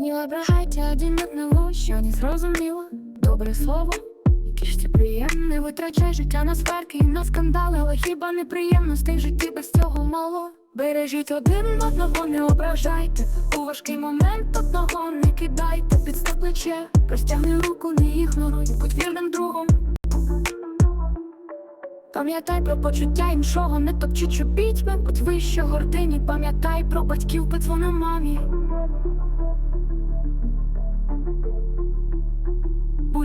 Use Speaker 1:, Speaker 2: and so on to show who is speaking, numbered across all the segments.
Speaker 1: Не ображайте один одного, що не зрозуміло Добре слово, яке ж це приємне витрачай життя на сварки і на скандали Але хіба неприємностей в житті без цього мало. Бережіть один одного, не ображайте У важкий момент одного не кидайте Підстав плече, простягни руку, не ігноруй Будь вірним другом. Пам'ятай про почуття іншого, не топчи чобітьми. Будь вище гордині, пам'ятай про батьків, подзвони мамі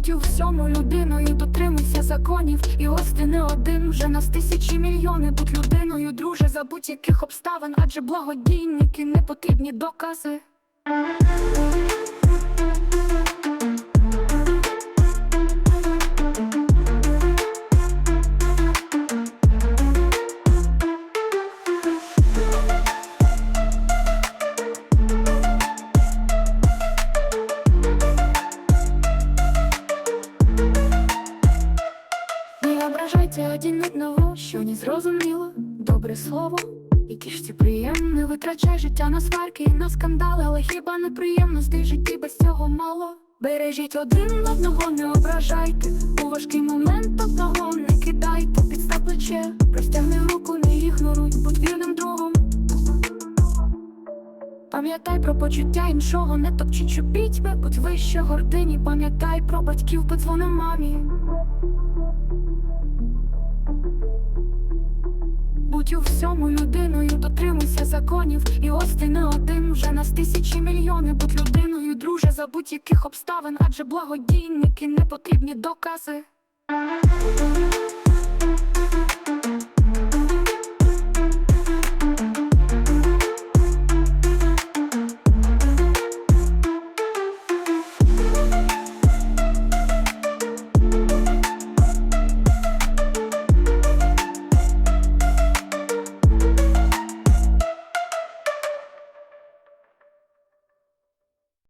Speaker 1: Будь у всьому людиною, дотримуйся законів. І ось ти не один, вже нас тисячі мільйони. Будь людиною, друже, за будь-яких обставин Адже благодійники не потрібні докази Не один одного, що не зрозуміло. Добре слово, яке ж це приємне витрачай життя на сварки і на скандали Але хіба неприємностей в житті без цього мало? Бережіть один одного, не ображайте. У важкий момент одного не кидайте Підстав плече, простягни руку, не ігноруй Будь вірним другом. Пам'ятай про почуття іншого, не топчи чобітьми Будь вище гордині, пам'ятай про батьків, подзвони мамі Будь у всьому людиною, дотримуйся законів, і ось ти не один вже нас тисячі мільйони. Будь людиною, друже, за будь-яких обставин, адже благодійники не потрібні докази.